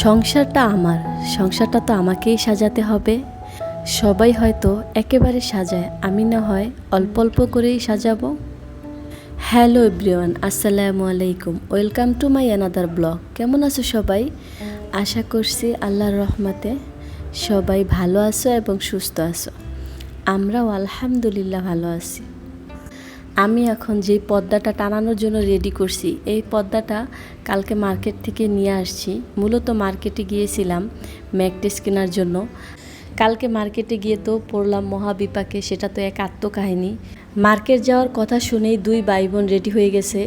সংসারটা আমার, সংসারটা তো আমাকেই সাজাতে হবে। সবাই হয়তো একেবারে সাজায়, আমি না হয় অল্প অল্প করেই সাজাবো। হ্যালো এভরিওয়ান, আসসালামু আলাইকুম। Welcome to my another blog. কেমন আছো সবাই? আশা করছি আল্লাহর রহমাতে সবাই ভালো আছো এবং সুস্থ আছো। আমরাও আলহামদুলিল্লাহ ভালো আছি। আমি এখন যে পর্দাটা টানানোর জন্য রেডি করছি, এই পর্দাটা কালকে মার্কেট থেকে নিয়ে আসছি। মূলত মার্কেটে গিয়েছিলাম ম্যাকটেস কেনার জন্য। কালকে মার্কেটে গিয়ে তো পড়লাম মহাবিপাকে, সেটা তো এক আত্মকাহিনী। মার্কেট যাওয়ার কথা শুনেই দুই ভাই বোন রেডি হয়ে গেছে,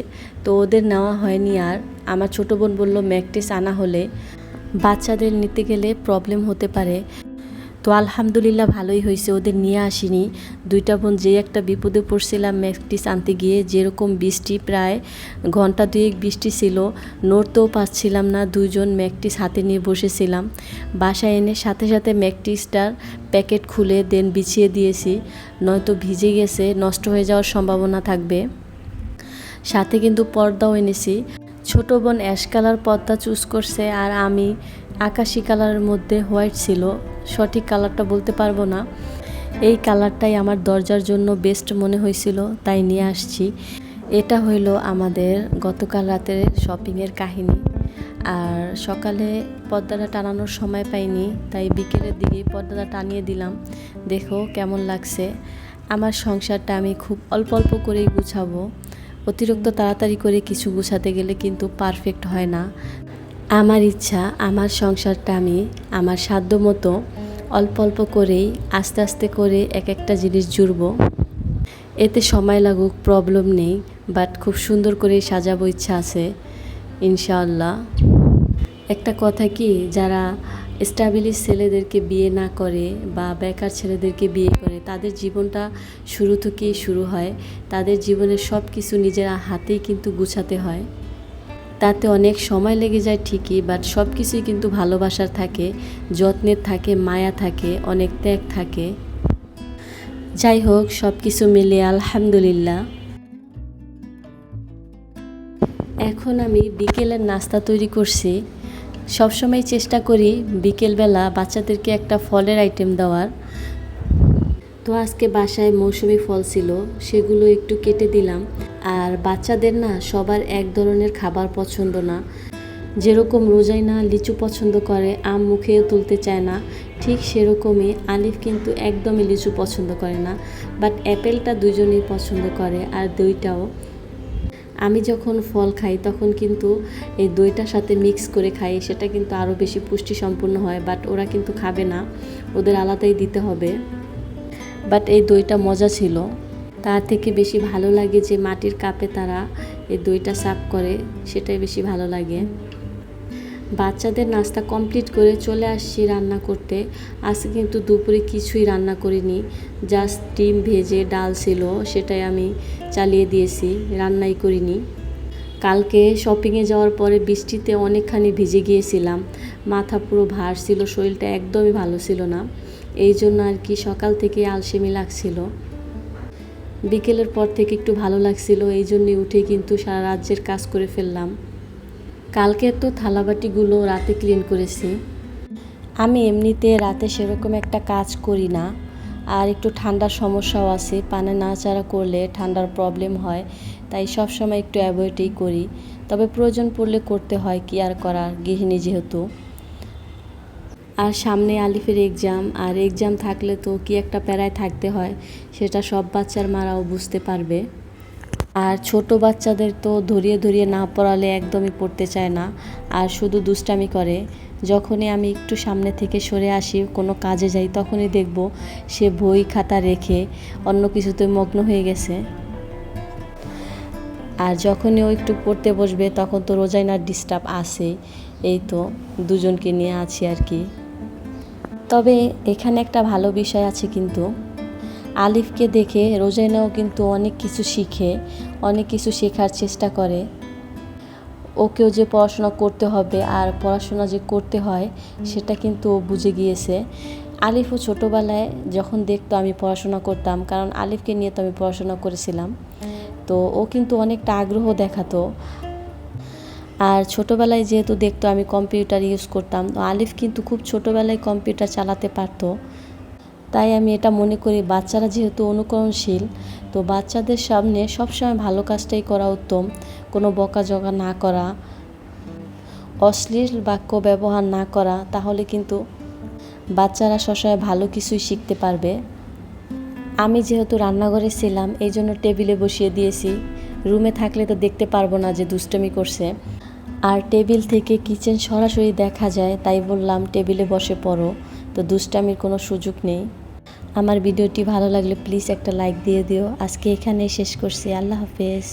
তো ওদের নেওয়া হয়নি আর। আমার ছোটো বোন বলল ম্যাকটেস আনা হলে বাচ্চাদের নিতে গেলে প্রবলেম হতে পারে। তো আলহামদুলিল্লাহ ভালোই হয়েছে, ওদের নিয়ে আসিনি। দুইটা বোন যে একটা বিপদে পড়ছিলাম ম্যাকটিস আনতে গিয়ে যেরকম বৃষ্টি প্রায় ঘণ্টা দুয়েক বৃষ্টি ছিল নড়তেও পাচ্ছিলাম না, দুইজন ম্যাকটিস হাতে নিয়ে বসেছিলাম। বাসায় এনে সাথে সাথে ম্যাকটিসটার প্যাকেট খুলে দেন বিছিয়ে দিয়েছি, নয়তো ভিজে গেছে, নষ্ট হয়ে যাওয়ার সম্ভাবনা থাকবে। সাথে কিন্তু পর্দাও এনেছি। ছোট বোন অ্যাশ কালার পর্দা চুজ করছে আর আমি আকাশি কালারের মধ্যে হোয়াইট ছিল। সঠিক কালারটা বলতে পারব না। এই কালারটাই আমার দরজার জন্য বেস্ট মনে হয়েছিল, তাই নিয়ে আসছি। এটা হইল আমাদের গতকাল রাতের শপিংয়ের কাহিনী। আর সকালে পর্দাটা টানানোর সময় পাইনি, তাই বিকেলের দিকেই পর্দাটা টানিয়ে দিলাম। দেখো কেমন লাগছে। আমার সংসারটা আমি খুব অল্প অল্প করেই গুছাবো। অতিরিক্ত তাড়াতাড়ি করে কিছু গুছাতে গেলে কিন্তু পারফেক্ট হয় না। আমার ইচ্ছা, আমার সংসারটা আমি, আমার সাধ্য মতো অল্প অল্প করেই, আস্তে আস্তে করে এক একটা জিনিস জুড়ব। এতে সময় লাগুক প্রবলেম নেই বাট খুব সুন্দর করে সাজাবো ইচ্ছা আছে, ইনশাআল্লাহ। একটা কথা কি, যারা স্টাবলিশ ছেলেদেরকে বিয়ে না করে বা বেকার ছেলেদেরকে বিয়ে করে তাদের জীবনটা শুরু থেকেই শুরু হয়। তাদের জীবনের সব কিছু নিজের হাতেই কিন্তু গুছাতে হয়। তাতে অনেক সময় লেগে যায় ঠিকই বাট সব কিছুই কিন্তু ভালোবাসার থাকে, যত্নের থাকে, মায়া থাকে, অনেক ত্যাগ থাকে। যাই হোক সব কিছু মিলে আলহামদুলিল্লাহ। এখন আমি বিকেলের নাস্তা তৈরি করছি। সবসময় চেষ্টা করি বিকেলবেলা বাচ্চাদেরকে একটা ফলের আইটেম দেওয়ার। তো আজকে বাসায় মৌসুমি ফল ছিল, সেগুলো একটু কেটে দিলাম। আর বাচ্চাদের না সবার এক ধরনের খাবার পছন্দ না। যেরকম রোজাইনা লিচু পছন্দ করে, আম মুখেও তুলতে চায় না। ঠিক সেরকমই আলিফ কিন্তু একদমই লিচু পছন্দ করে না। বাট অ্যাপেলটা দুজনেই পছন্দ করে আর দইটাও। আমি যখন ফল খাই তখন কিন্তু এই দইটার সাথে মিক্স করে খাই, সেটা কিন্তু আরও বেশি পুষ্টি সম্পূর্ণ হয়। বাট ওরা কিন্তু খাবে না, ওদের আলাদাই দিতে হবে। বাট এই দইটা মজা ছিল। তার থেকে বেশি ভালো লাগে যে মাটির কাপে তারা এই দইটা সাফ করে, সেটাই বেশি ভালো লাগে। বাচ্চাদের নাস্তা কমপ্লিট করে চলে আসছি রান্না করতে। আজকে কিন্তু দুপুরে কিছুই রান্না করিনি, জাস্ট ডিম ভেজে ডাল ছিল, সেটাই আমি চালিয়ে দিয়েছি, রান্নাই করিনি। কালকে শপিংয়ে যাওয়ার পরে বৃষ্টিতে অনেকখানি ভিজে গিয়েছিলাম, মাথা পুরো ভার ছিল, শরীরটা একদমই ভালো ছিল না। এই জন্য আর কি সকাল থেকে আলসেমি লাগছিল। বিকেলের পর থেকে একটু ভালো লাগছিল, এই জন্যে উঠে কিন্তু সারা রাজ্যের কাজ করে ফেললাম। কালকে তো থালাবাটিগুলো রাতে ক্লিন করেছি। আমি এমনিতে রাতে সেরকম একটা কাজ করি না, আর একটু ঠান্ডার সমস্যাও আছে, পানে নাড়াচাড়া করলে ঠান্ডার প্রবলেম হয়, তাই সব সময় একটু অ্যাভয়েডই করি। তবে প্রয়োজন পড়লে করতে হয়, কি আর করার, গৃহিণী যেহেতু। আর সামনে আলিফের এক্সাম আর এক্সাম থাকলে তো কি একটা প্যারায় থাকতে হয়, সেটা সব বাচ্চার মারাও বুঝতে পারবে। আর ছোট বাচ্চাদের তো ধরিয়ে ধরিয়ে না পড়ালে একদমই পড়তে চায় না, আর শুধু দুষ্টামি করে। যখনই আমি একটু সামনে থেকে সরে আসি, কোনো কাজে যাই, তখনই দেখব সে বই খাতা রেখে অন্য কিছুতে মগ্ন হয়ে গেছে। আর যখনই ও একটু পড়তে বসবে, তখন তো রোজাইনার ডিস্টার্ব আসে এই তো, দুজনকে নিয়ে আছি আর কি। তবে এখানে একটা ভালো বিষয় আছে কিন্তু। আলিফকে দেখে রোজাইনাও কিন্তু অনেক কিছু শিখে, অনেক কিছু শেখার চেষ্টা করে। ওকেও যে পড়াশোনা করতে হবে আর পড়াশোনা যে করতে হয়, সেটা কিন্তু ও বুঝে গিয়েছে। আলিফও ছোটোবেলায় যখন দেখতো আমি পড়াশোনা করতাম, কারণ আলিফকে নিয়ে তো আমি পড়াশোনা করেছিলাম। তো ও কিন্তু অনেকটা আগ্রহ দেখাতো। আর ছোটোবেলায় যেহেতু দেখতো আমি কম্পিউটার ইউজ করতাম আলিফ কিন্তু খুব ছোটোবেলায় কম্পিউটার চালাতে পারতো। তাই আমি এটা মনে করি বাচ্চারা যেহেতু অনুকরণশীল, তো বাচ্চাদের সামনে সবসময় ভালো কাজটাই করা উত্তম, কোনো বকাঝকা না করা, অশ্লীল বাক্য ব্যবহার না করা, তাহলে কিন্তু বাচ্চারা সবসময় ভালো কিছুই শিখতে পারবে। আমি যেহেতু রান্নাঘরে ছিলাম, এই জন্য টেবিলে বসিয়ে দিয়েছি। রুমে থাকলে তো দেখতে পারব না যে দুষ্টমি করছে। আর টেবিল থেকে কিচেন সরাসরি দেখা যায়, তাই বললাম টেবিলে বসে পড়ো। তো দুষ্টামির কোনো সুযোগ নেই। আমার ভিডিওটি ভালো লাগলে প্লিজ একটা লাইক দিয়ে দিও। আজকে এখানেই শেষ করছি। আল্লাহ হাফেজ।